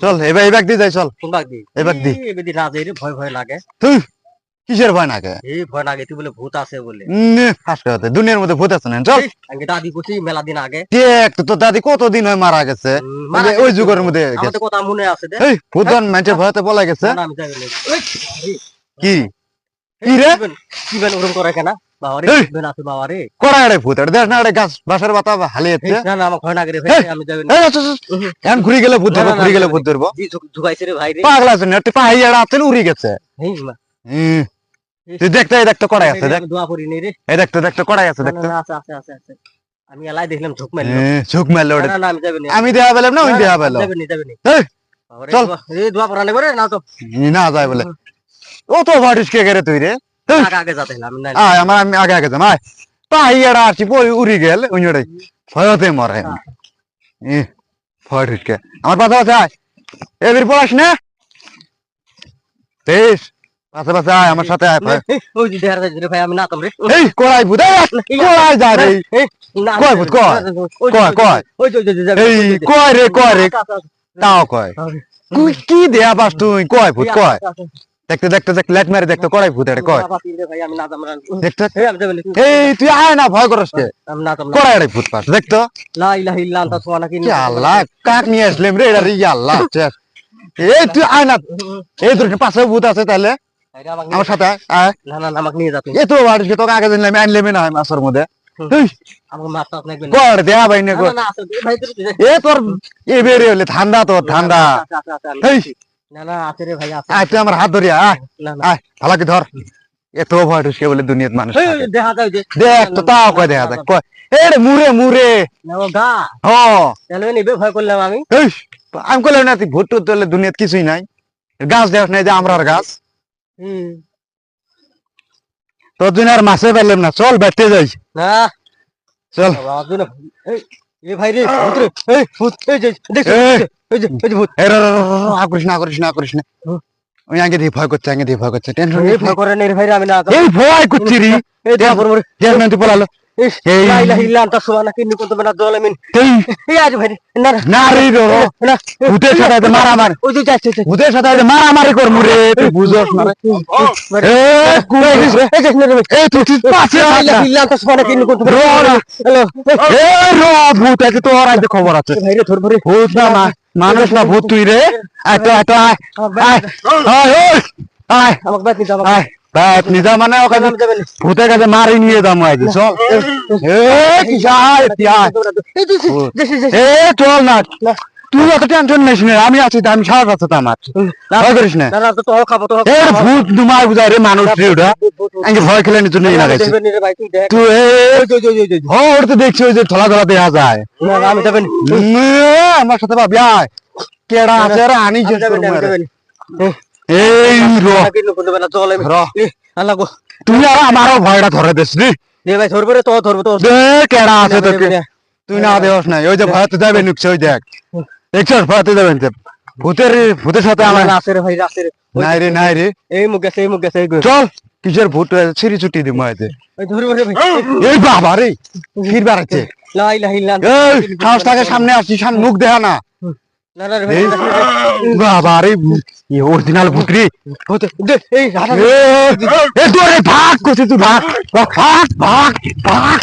চল। এবার এবার দি যাই চল। কোন বাগ দি? এবার দি। এবার দি যাই রে ভয় ভয় লাগে। তুই কিসের ভয় নাকে এই ভয় লাগে তুই বলে ভূত আছে বলে। ফাঁস করতে দুনিয়ার মধ্যে ভূত আছে না চল। আমি দাদি করছি মেলা দিন আগে। দেখ তো দাদি কতদিন হয় মারা গেছে? উম, ওই যুগের মধ্যে। তো কথা মনে আছে দে। এই ভূতন মানুষের ভয়তে পলা গেছে। বলে। কি? কি রে? কি বেন- ওরম করে কেনা? দেখ না গাছ বাসার পাতা হালিয়েছে না না আমার ভাই আমি এখন ঘুরি গেলে ভূত ধরবো না, গেলে ভূত ধরবো? জি রে ভাই রে। পাগলা আছে না তুই উড়ি গেছে। তুই দেখতে এই দেখতে কড়াই আছে দেখ। দোয়া রে। এই দেখতে দেখতে কড়াই আছে দেখতে না, আছে আছে আছে আছে। আমি এলাই দেখলাম ঝুক মারলো। হুম, ঝুঁক মারলে না না আমি আমি দেয়া পেলাম না ওই দেয়া না চল। এই দোয়া তো। না যায় বলে। ও তো ভাটিস কে গেরে তুই রে? আগে আগে যাতে হলাম আয় আমার আমি আগে আগে যাম আয় পাহাড়ি এড়ে আসছি পরে উড়ি গেল ওই ভয়তে মরে ই, ভয় ঢুকে আমার পাশে পাশে আয় এবির পড়াস না বেশ পাশে পাশে আয় আমার সাথে আয়। ওই যে ভাই আমি না তোমরে এই কোড়াই ভূত কোড়াই যা রে কয় কয়? কয়, কয়? ওই যে এই কয় রে কয় রে আচ্ছা, আচ্ছা, আচ্ছা, তাও কয় আচ্ছা, কি দেয়া পাস তুই কয় ভূত আচ্ছা, কয় আচ্ছা, আচ্ছা, দেখতে দেখতে দেখতে লেট মারি দেখতে কড়াই ভূত এটা কয়। দেখতে এই, তুই আয় না ভয় করস কে। কড়াই ভূত পাস দেখতো লা ইলাহা ইল্লা আনতা সুবহানাকা ইন্নী কি আল্লাহ কাক নিয়ে আসলাম রে এটা ইয়া আল্লাহ। এই তুই আয় না এই তোর পাশে ভূত আছে তাহলে আমার সাথে আয়, না না আমাকে নিয়ে যা তুই। এই তো বাড়ি তোকে আগে জানলাম আনলেমে না হয় মাছের মধ্যে এ তোর এ বেরে হলে ঠান্ডা তোর ঠান্ডা না না আছে রে ভাই আছে আয় তুই আমার হাত ধরিয়া আয়। না না। আয় ভালো ধর। এত ভয় ঢুসকে বলে দুনিয়ার মানুষ দেখা যায় দেখ তো তাও কয় দেখা যায় কয়। এ মুরে মুরে না, গা। হ। তাহলে নিবে ভয় করলাম আমি। আমি কইলাম না তুই ভোট টোট দিলে দুনিয়াত কিছুই নাই। গাছ দেখ নাই যে আমরার গাছ। হুম। তোর জন্য আর মাছে পাইলাম না চল বাইতে যাই। না। চল। ভাই রে এই যে ভূত রে, না ওই আগে দিয়ে ভয় করছে আগে দিয়ে ভয় করছে টেনশন ভয় করে নেই ভাই আমি এই ভয় করছি রে এই দেখা তুই পলালো মারামারি ওই করমু রে তুই বুঝছস না খবর আছে মানুষ না ভূত তুই রে আয় তো আয় আয় আমাকে নিতে মানে যাবেন ভূতের কাছে মারি নিয়ে দাম চল এ কি যায় এ চল না তুই অত টেনশন নিস না আমি আছি তো, আমি সারা আছে তো আমার ভয় করিস না না, না, তো তোও খাব, তোও এ খাব। ভূত তোমার বুঝায় রে মানুষ রে ওটা আগে ভয় খেলে নিতে আমি লাগাইছি তুই ওর তো দেখছি ওই যে থলা থলা দেয়া যায় আমি আমার সাথে ভাবি আয় কেডা আছে রে আনি আমি আমি। এই র আমি-। তুই আর আমারও ভয়টা ধরে দিস রে ভাই, ধরবো রে, তোও ধরবো, দে কেডা আছে তোকে তুই না দেওয়াস নাই ওই যে ভয়তে যাবে নুকছে ওই দেখ যাবেন যে ভূতের ভূতের সাথে আমার ভাই, আছে রে। ওই নাই রে নাই রে। এই মুখ গেছে, এই মুখ গেছে। চল কিসের ভূত? ছিঁড়ি ছুটি দিব ভাই। এই বাবা রে ফির বাড়াচ্ছে। সাহস থাকে সামনে আসছি সামনে মুখ দেখা না। বাবা রে অরিজিনাল ভাগ তুই ভাগ ভাগ ভাগ ভাগ।